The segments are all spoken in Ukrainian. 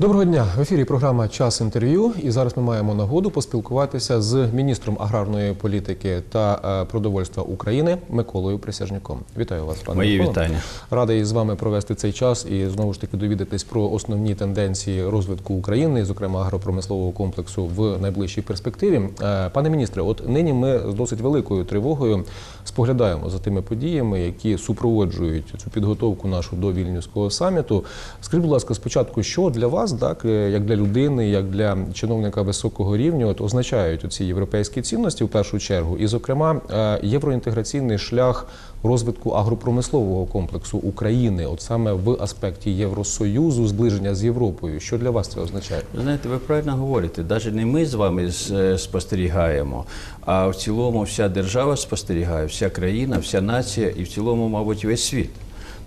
Доброго дня. В ефірі програма Час інтерв'ю. І зараз ми маємо нагоду поспілкуватися з міністром аграрної політики та е, продовольства України Миколою Присяжняком. Вітаю вас, пане Мої Микола. вітання. Радий з вами провести цей час і знову ж таки довідатись про основні тенденції розвитку України, зокрема агропромислового комплексу в найближчій перспективі. Е, Пане міністре, от нині ми з досить великою тривогою споглядаємо за тими подіями, які супроводжують цю підготовку нашу до вільнюського саміту. Скажіть, будь ласка, спочатку, що для вас, так е, як для людини, як для чиновника високого рівня, от означають ці європейські цінності в першу чергу, і, зокрема, е, євроінтеграційний шлях розвитку агропромислового комплексу України, от саме в аспекті Євросоюзу, зближення з Європою. Що для вас це означає? Знаєте, ви правильно говорите. Навіть не ми з вами е, спостерігаємо, а в цілому вся держава спостерігає, вся країна, вся нація і в цілому, мабуть, весь світ.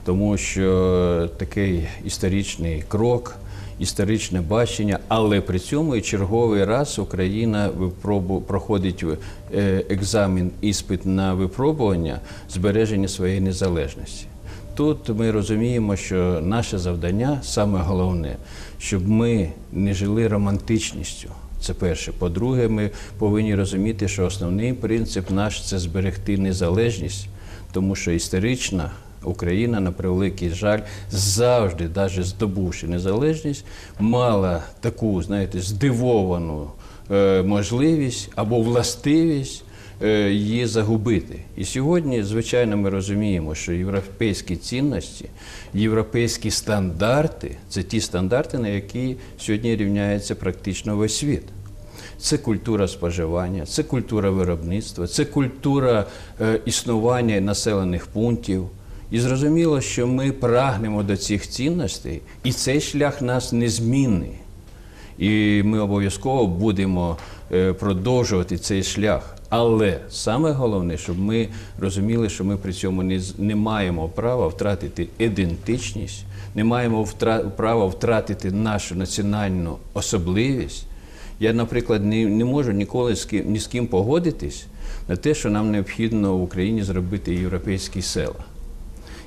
Тому що такий історичний крок, історичне бачення, але при цьому і черговий раз Україна випробу- проходить е, екзамен, іспит на випробування збереження своєї незалежності. Тут ми розуміємо, що наше завдання саме головне, щоб ми не жили романтичністю. Це перше. По-друге, ми повинні розуміти, що основний принцип наш це зберегти незалежність, тому що історична Україна, на превеликий жаль, завжди, навіть здобувши незалежність, мала таку, знаєте, здивовану е, можливість або властивість е, її загубити. І сьогодні, звичайно, ми розуміємо, що європейські цінності, європейські стандарти це ті стандарти, на які сьогодні рівняється практично весь світ. Це культура споживання, це культура виробництва, це культура е, існування населених пунктів. І зрозуміло, що ми прагнемо до цих цінностей, і цей шлях нас незмінний. І ми обов'язково будемо е, продовжувати цей шлях. Але саме головне, щоб ми розуміли, що ми при цьому не, не маємо права втратити ідентичність, не маємо втра- права втратити нашу національну особливість. Я, наприклад, не, не можу ніколи з ким, ні з ким погодитись на те, що нам необхідно в Україні зробити європейські села.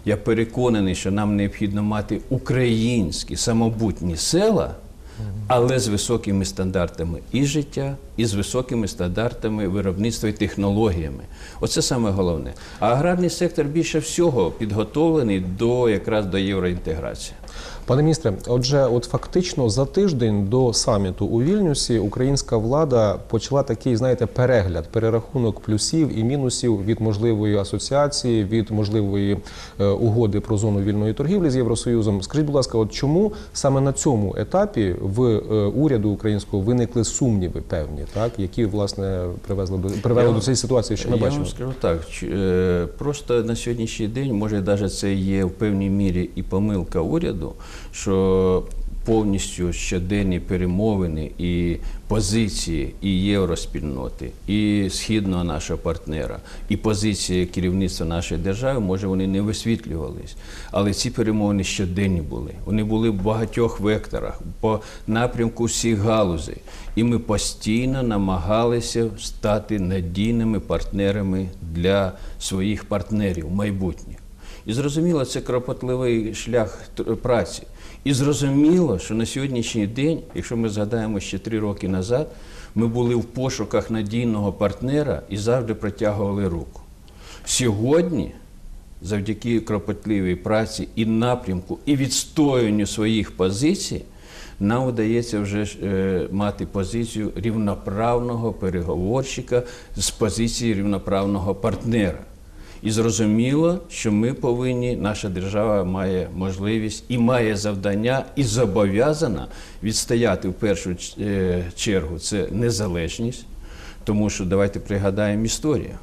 Я переконаний, що нам необхідно мати українські самобутні села, але з високими стандартами і життя, і з високими стандартами виробництва і технологіями. Оце саме головне. А аграрний сектор більше всього підготовлений до якраз до євроінтеграції. Пане міністре, отже, от фактично за тиждень до саміту у Вільнюсі українська влада почала такий, знаєте, перегляд, перерахунок плюсів і мінусів від можливої асоціації, від можливої е, угоди про зону вільної торгівлі з Євросоюзом. Скажіть, будь ласка, от чому саме на цьому етапі в е, уряду українського виникли сумніви певні, так які власне привезли до привели Я- до цієї ситуації, що ми Я бачимо? вам скажу так, е, просто на сьогоднішній день, може, навіть це є в певній мірі і помилка уряду, що повністю щоденні перемовини і позиції і євроспільноти, і східного нашого партнера, і позиції керівництва нашої держави, може, вони не висвітлювались. Але ці перемовини щоденні були. Вони були в багатьох векторах, по напрямку всіх галузей. І ми постійно намагалися стати надійними партнерами для своїх партнерів майбутніх. І зрозуміло, це кропотливий шлях праці. І зрозуміло, що на сьогоднішній день, якщо ми згадаємо ще три роки назад, ми були в пошуках надійного партнера і завжди протягували руку. Сьогодні, завдяки кропотливій праці і напрямку, і відстоюванню своїх позицій, нам вдається вже е, мати позицію рівноправного переговорщика з позиції рівноправного партнера. І зрозуміло, що ми повинні, наша держава має можливість і має завдання, і зобов'язана відстояти в першу е, чергу це незалежність, тому що давайте пригадаємо історію.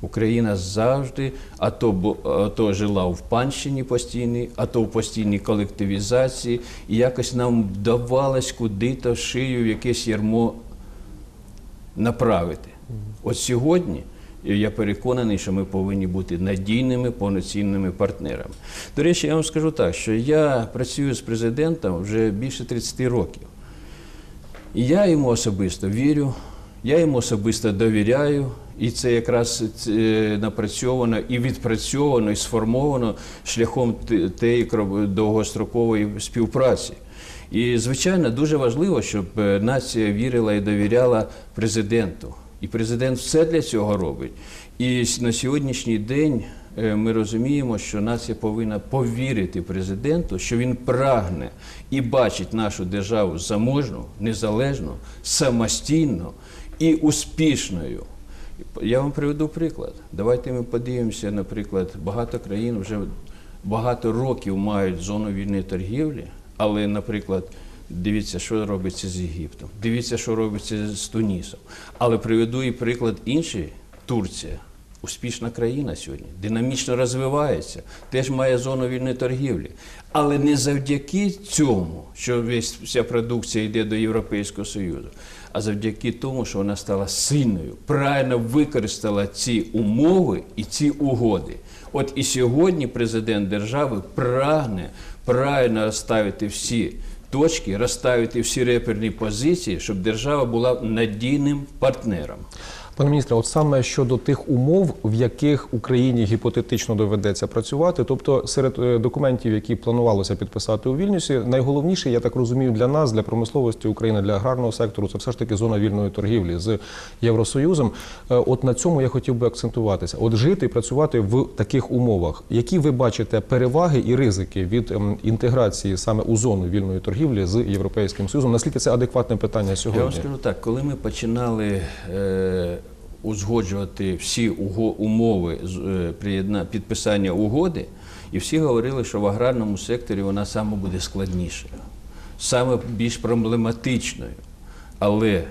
Україна завжди а то, а то жила в панщині постійній, а то в постійній колективізації, і якось нам вдавалось куди-то шию в якесь ярмо направити. От сьогодні е, я переконаний, що ми повинні бути надійними, повноцінними партнерами. До речі, я вам скажу так, що я працюю з президентом вже більше 30 років. І я йому особисто вірю, я йому особисто довіряю, і це якраз е, напрацьовано і відпрацьовано, і сформовано шляхом тієї довгострокової співпраці. І, звичайно, дуже важливо, щоб е, нація вірила і довіряла президенту. І президент все для цього робить. І на сьогоднішній день е, ми розуміємо, що нація повинна повірити президенту, що він прагне і бачить нашу державу заможну, незалежну, самостійну і успішною. Я вам приведу приклад. Давайте ми подивимося, наприклад, багато країн вже багато років мають зону вільної торгівлі, але, наприклад, дивіться, що робиться з Єгиптом, дивіться, що робиться з Тунісом. Але приведу і приклад інший Турція. Успішна країна сьогодні, динамічно розвивається, теж має зону вільної торгівлі. Але не завдяки цьому, що весь, вся продукція йде до Європейського Союзу, а завдяки тому, що вона стала сильною, правильно використала ці умови і ці угоди. От і сьогодні президент держави прагне правильно розставити всі точки, розставити всі реперні позиції, щоб держава була надійним партнером. Пане міністре, от саме щодо тих умов, в яких Україні гіпотетично доведеться працювати, тобто серед е, документів, які планувалося підписати у Вільнюсі, найголовніше, я так розумію, для нас, для промисловості України, для аграрного сектору, це все ж таки зона вільної торгівлі з Євросоюзом. Е, От на цьому я хотів би акцентуватися. От жити і працювати в таких умовах. Які ви бачите переваги і ризики від ем, інтеграції саме у зону вільної торгівлі з Європейським Союзом? Наскільки це адекватне питання Я сьогодні? вам скажу так, коли ми починали е, узгоджувати всі умови е, підписання угоди, і всі говорили, що в аграрному секторі вона саме буде складнішою, саме більш проблематичною. Але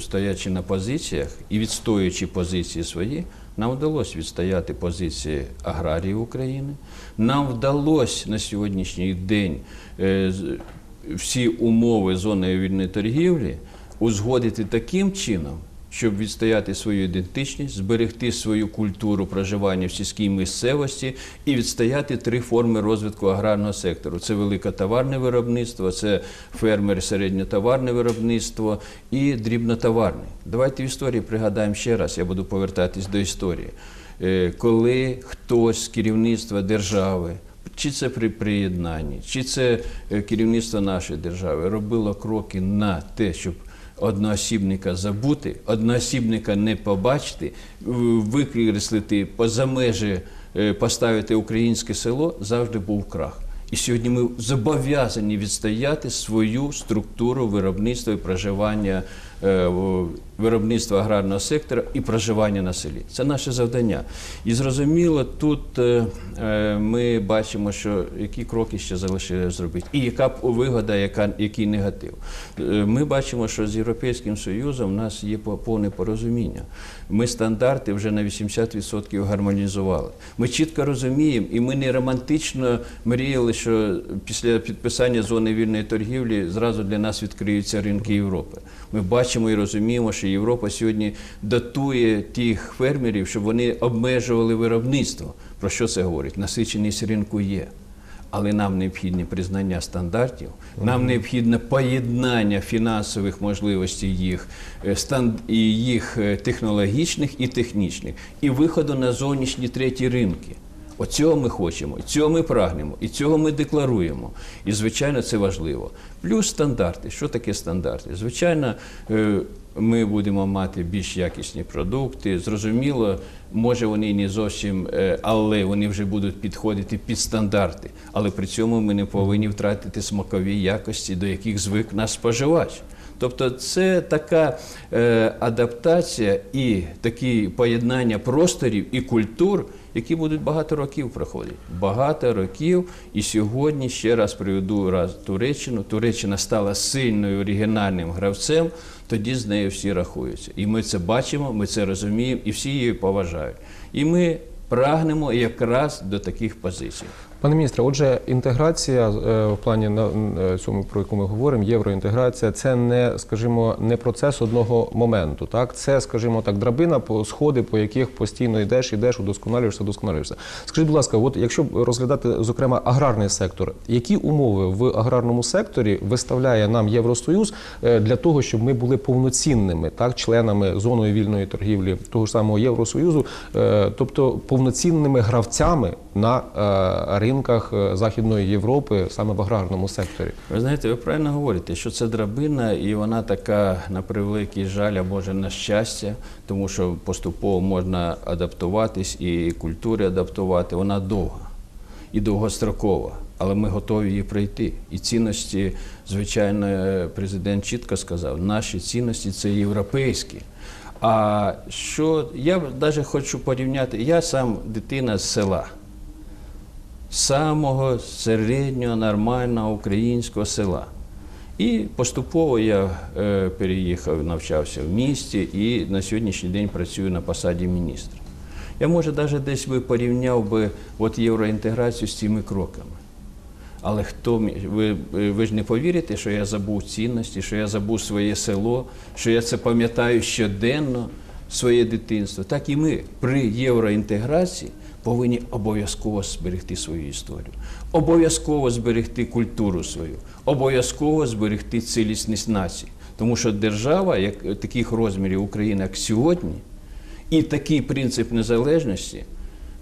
стоячи на позиціях і відстоюючи позиції свої, нам вдалося відстояти позиції аграріїв України. Нам вдалося на сьогоднішній день е, всі умови зони вільної торгівлі узгодити таким чином, щоб відстояти свою ідентичність, зберегти свою культуру проживання в сільській місцевості і відстояти три форми розвитку аграрного сектору: це великотоварне виробництво, це фермер середньотоварне виробництво і дрібнотоварне. Давайте в історії пригадаємо ще раз. Я буду повертатись до історії. Е, Коли хтось з керівництва держави чи це при приєднанні, чи це е, керівництво нашої держави робило кроки на те, щоб одноосібника забути, одноосібника не побачити, викреслити поза межі, е, поставити українське село, завжди був крах. І сьогодні ми зобов'язані відстояти свою структуру виробництва і проживання е, виробництва аграрного сектора і проживання на селі. Це наше завдання. І зрозуміло, тут е, е, ми бачимо, що які кроки ще залишилося зробити, і яка б вигода, яка, який негатив. Е, Ми бачимо, що з Європейським Союзом в нас є повне порозуміння. Ми стандарти вже на 80% гармонізували. Ми чітко розуміємо, і ми не романтично мріяли, що після підписання зони вільної торгівлі зразу для нас відкриються ринки Європи. Ми бачимо і розуміємо, що Європа сьогодні датує тих фермерів, щоб вони обмежували виробництво. Про що це говорить? Насиченість ринку є. Але нам необхідне признання стандартів, нам необхідне поєднання фінансових можливостей їх е, і їх е, технологічних і технічних, і виходу на зовнішні треті ринки. Оцього ми хочемо, цього ми прагнемо, і цього ми декларуємо. І, звичайно, це важливо. Плюс стандарти. Що таке стандарти? Звичайно, е, ми будемо мати більш якісні продукти. Зрозуміло, може вони не зовсім, е, але вони вже будуть підходити під стандарти. Але при цьому ми не повинні втратити смакові якості, до яких звик наш споживач. Тобто це така е, адаптація і такі поєднання просторів і культур, які будуть багато років проходити. Багато років. І сьогодні ще раз приведу раз Туреччину. Туреччина стала сильною оригінальним гравцем, тоді з нею всі рахуються. І ми це бачимо, ми це розуміємо, і всі її поважають. І ми прагнемо якраз до таких позицій. Пане міністре, отже, інтеграція е, в плані на е, цьому, про яку ми говоримо, євроінтеграція, це не, скажімо, не процес одного моменту. Так, це, скажімо так, драбина по сходи, по яких постійно йдеш, йдеш, удосконалюєшся, удосконалюєшся. Скажіть, будь ласка, от якщо розглядати зокрема аграрний сектор, які умови в аграрному секторі виставляє нам Євросоюз е, для того, щоб ми були повноцінними, так, членами зоною вільної торгівлі того ж самого Євросоюзу, тобто повноцінними гравцями на е, ринках е, Західної Європи саме в аграрному секторі. Ви знаєте, ви правильно говорите, що це драбина, і вона така на превеликий жаль, а може на щастя, тому що поступово можна адаптуватись і культури адаптувати. Вона довга і довгострокова, але ми готові її пройти. І цінності, звичайно, президент чітко сказав, наші цінності це європейські. А що я навіть хочу порівняти, я сам дитина з села самого середнього нормального українського села. І поступово я е, переїхав, навчався в місті і на сьогоднішній день працюю на посаді міністра. Я, може, навіть десь би порівняв би от євроінтеграцію з цими кроками. Але хто ви, ви ж не повірите, що я забув цінності, що я забув своє село, що я це пам'ятаю щоденно, своє дитинство. Так і ми при євроінтеграції повинні обов'язково зберегти свою історію, обов'язково зберегти культуру свою, обов'язково зберегти цілісність нації. Тому що держава, як таких розмірів України, як сьогодні, і такий принцип незалежності е,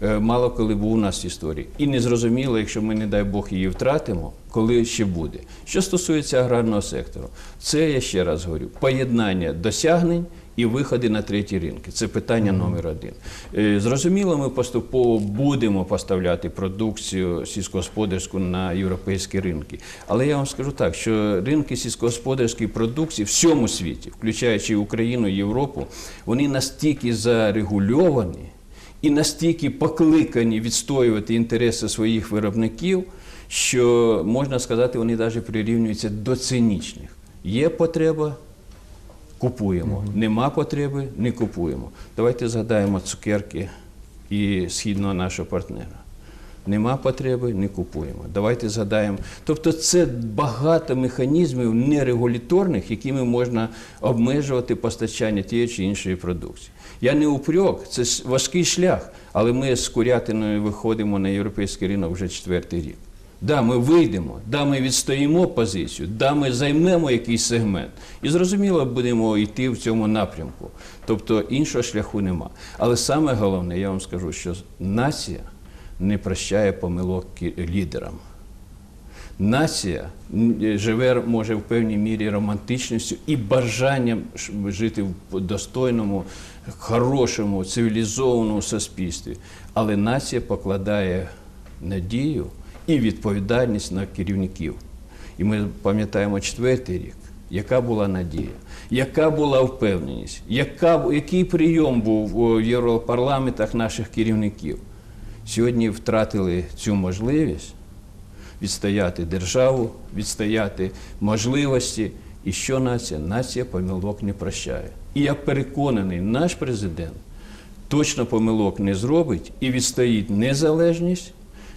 мало коли був у нас в історії. І не зрозуміло, якщо ми, не дай Бог, її втратимо, коли ще буде. Що стосується аграрного сектору, це я ще раз говорю: поєднання досягнень. І виходи на треті ринки це питання номер один. Е, Зрозуміло, ми поступово будемо поставляти продукцію сільськогосподарську на європейські ринки. Але я вам скажу так, що ринки сільськогосподарської продукції в всьому світі, включаючи Україну і Європу, вони настільки зарегульовані і настільки покликані відстоювати інтереси своїх виробників, що можна сказати, вони навіть прирівнюються до цинічних. Є потреба, купуємо. Нема потреби, не купуємо. Давайте згадаємо цукерки і східного нашого партнера. Нема потреби, не купуємо. Давайте згадаємо. Тобто це багато механізмів нерегуляторних, якими можна обмежувати постачання тієї чи іншої продукції. Я не упрек, це важкий шлях, але ми з курятиною виходимо на європейський ринок вже четвертий рік. Да, ми вийдемо, да, ми відстоїмо позицію, да, ми займемо якийсь сегмент. І зрозуміло, будемо йти в цьому напрямку. Тобто іншого шляху нема. Але саме головне, я вам скажу, що нація не прощає помилок лідерам. Нація живе, може, в певній мірі романтичністю і бажанням жити в достойному, хорошому, цивілізованому суспільстві. Але нація покладає надію і відповідальність на керівників. І ми пам'ятаємо четвертий рік, яка була надія, яка була впевненість, яка, який прийом був у європарламентах наших керівників. Сьогодні втратили цю можливість відстояти державу, відстояти можливості. І що нація? Нація помилок не прощає. І я переконаний, наш президент точно помилок не зробить і відстоїть незалежність,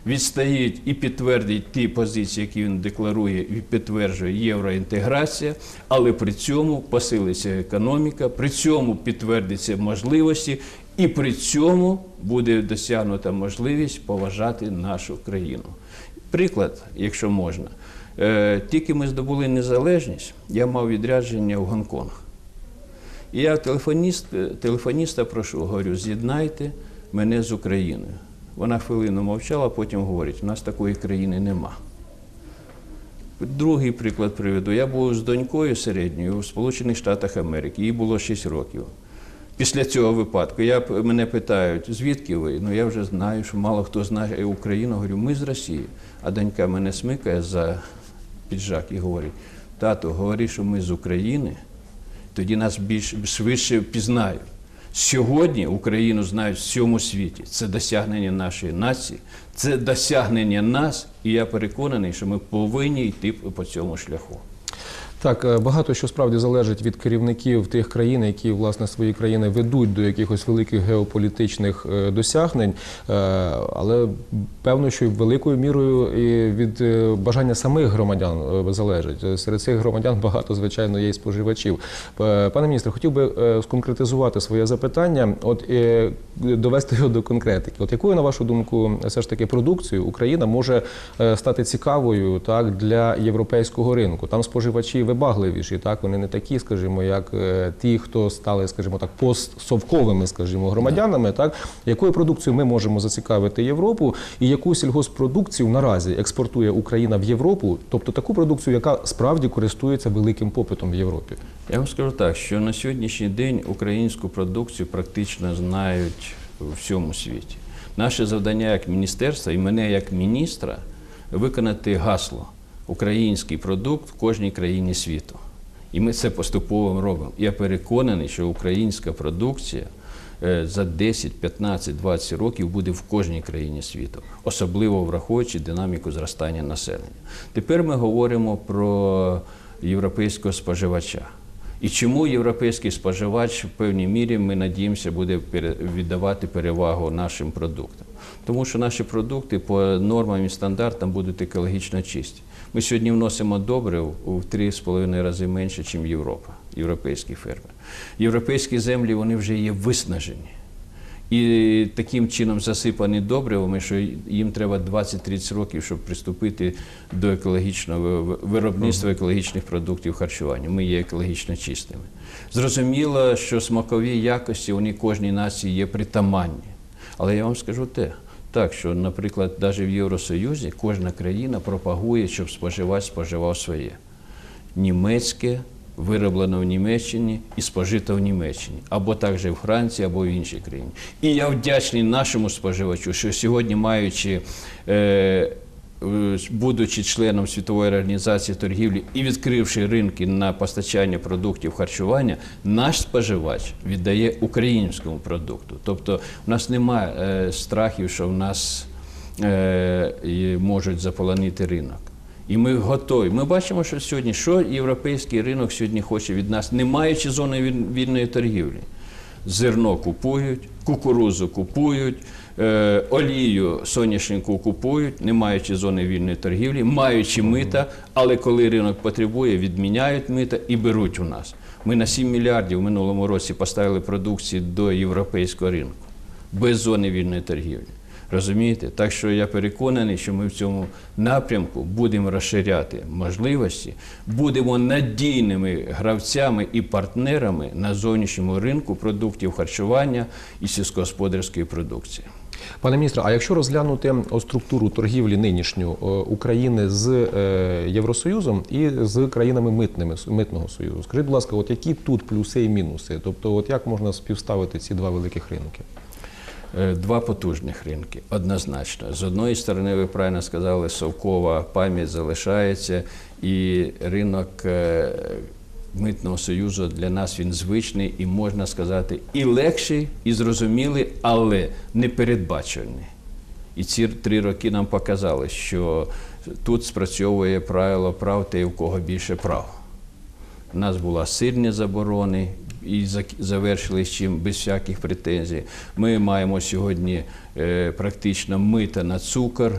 відстоїть і підтвердить ті позиції, які він декларує і підтверджує євроінтеграція, але при цьому посилиться економіка, при цьому підтвердиться можливості, і при цьому буде досягнута можливість поважати нашу країну. Приклад, якщо можна. Е, Тільки ми здобули незалежність, я мав відрядження в Гонконг. І я телефоніст, телефоніста прошу, говорю, з'єднайте мене з Україною. Вона хвилину мовчала, потім говорить, у нас такої країни нема. Другий приклад приведу. Я був з донькою середньою у Сполучених Штатах Америки, їй було 6 років. Після цього випадку я, мене питають, звідки ви? Ну я вже знаю, що мало хто знає Україну. Говорю, ми з Росії. А донька мене смикає за піджак і говорить: тато, говори, що ми з України, тоді нас більш швидше впізнають. Сьогодні Україну знають в всьому світі. Це досягнення нашої нації, це досягнення нас, і я переконаний, що ми повинні йти по цьому шляху. Так, е, багато що справді залежить від керівників тих країн, які власне свої країни ведуть до якихось великих геополітичних е, досягнень, Е, але певно, що і великою мірою і від бажання самих громадян залежить. Серед цих громадян багато, звичайно, є і споживачів. Пане міністре, хотів би сконкретизувати своє запитання, от е, довести його до конкретики. От якою, на вашу думку, все ж таки продукцією Україна може стати цікавою так для європейського ринку? Там споживачі вибагливіші. Так вони не такі, скажімо, як е, ті, хто стали, скажімо так, постсовковими, скажімо, громадянами. Так якою продукцією ми можемо зацікавити Європу, і яку сільгоспродукцію наразі експортує Україна в Європу, тобто таку продукцію, яка справді користується великим попитом в Європі. Я вам скажу так, що на сьогоднішній день українську продукцію практично знають у всьому світі. Наше завдання як міністерства і мене як міністра виконати гасло український продукт в кожній країні світу. І ми це поступово робимо. Я переконаний, що українська продукція е, за 10, 15, 20 років буде в кожній країні світу, особливо враховуючи динаміку зростання населення. Тепер ми говоримо про європейського споживача. І чому європейський споживач в певній мірі ми надіємося буде віддавати перевагу нашим продуктам? Тому що наші продукти по нормам і стандартам будуть екологічно чисті. Ми сьогодні вносимо добрив у 3,5 рази менше, ніж Європа, європейські ферми. Європейські землі вони вже є виснажені. І таким чином засипані добривами, що їм треба 20-30 років, щоб приступити до екологічного виробництва екологічних продуктів харчування. Ми є екологічно чистими. Зрозуміло, що смакові якості вони кожній нації є притаманні. Але я вам скажу те, так, що, наприклад, навіть в Євросоюзі кожна країна пропагує, щоб споживач споживав своє. Німецьке, вироблено в Німеччині і спожито в Німеччині, або також в Франції, або в іншій країні. І я вдячний нашому споживачу, що сьогодні, маючи, е, е, будучи членом Світової організації торгівлі і відкривши ринки на постачання продуктів харчування, наш споживач віддає українському продукту. Тобто в нас немає е, страхів, що в нас можуть заполонити ринок. І ми готові. Ми бачимо, що сьогодні, що європейський ринок сьогодні хоче від нас, не маючи зони вільної торгівлі. Зерно купують, кукурузу купують, е, олію соняшнику купують, не маючи зони вільної торгівлі, маючи мита, але коли ринок потребує, відміняють мита і беруть у нас. Ми на 7 мільярдів в минулому році поставили продукції до європейського ринку без зони вільної торгівлі. Розумієте? Так що я переконаний, що ми в цьому напрямку будемо розширяти можливості, будемо надійними гравцями і партнерами на зовнішньому ринку продуктів харчування і сільськогосподарської продукції. Пане міністре, а якщо розглянути структуру торгівлі нинішню України з е, Євросоюзом і з країнами митними митного союзу, скажіть, будь ласка, от які тут плюси і мінуси? Тобто, от як можна співставити ці два великих ринки? Е, Два потужних ринки, однозначно. З одної сторони, ви правильно сказали, совкова пам'ять залишається, і ринок е, митного союзу для нас він звичний і можна сказати, і легший, і зрозумілий, але непередбачений. І ці три роки нам показали, що тут спрацьовує правило прав те, у кого більше прав. У нас була сильні заборони і завершили з чим без всяких претензій. Ми маємо сьогодні е, практично мита на цукор,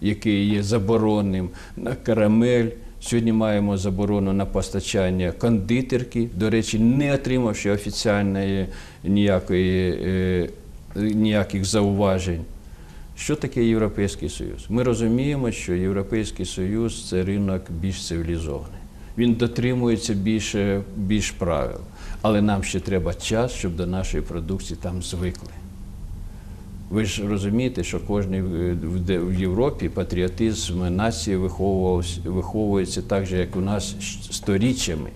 який є заборонним, на карамель. Сьогодні маємо заборону на постачання кондитерки, до речі, не отримавши офіційної ніякої, е, ніяких зауважень. Що таке Європейський Союз? Ми розуміємо, що Європейський Союз це ринок більш цивілізований. Він дотримується більше, більш правил. Але нам ще треба час, щоб до нашої продукції там звикли. Ви ж розумієте, що кожен в- Європі патріотизм нації виховується так же, як у нас сторіччями.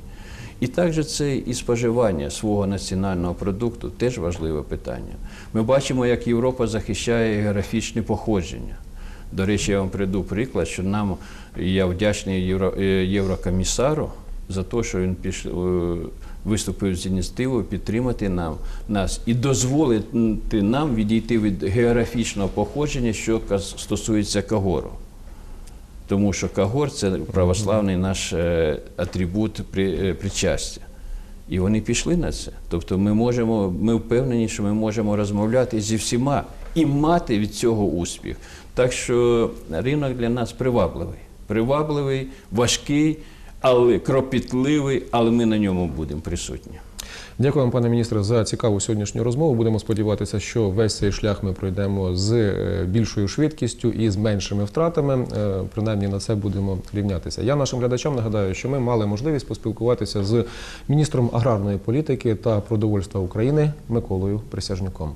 І також це і споживання свого національного продукту теж важливе питання. Ми бачимо, як Європа захищає географічне походження. До речі, я вам приведу приклад, що нам я вдячний е, єврокомісару за те, що він піш, е, виступив з ініціативою підтримати нам нас і дозволити нам відійти від географічного походження, що стосується Кагору. Тому що Кагор це православний наш е, атрибут е, причастя. І вони пішли на це. Тобто ми можемо, ми впевнені, що ми можемо розмовляти зі всіма і мати від цього успіх. Так що ринок для нас привабливий. Привабливий, важкий, але кропітливий, але ми на ньому будемо присутні. Дякую вам, пане міністре, за цікаву сьогоднішню розмову. Будемо сподіватися, що весь цей шлях ми пройдемо з е, більшою швидкістю і з меншими втратами. Е, Принаймні на це будемо рівнятися. Я нашим глядачам нагадаю, що ми мали можливість поспілкуватися з міністром аграрної політики та продовольства України Миколою Присяжнюком.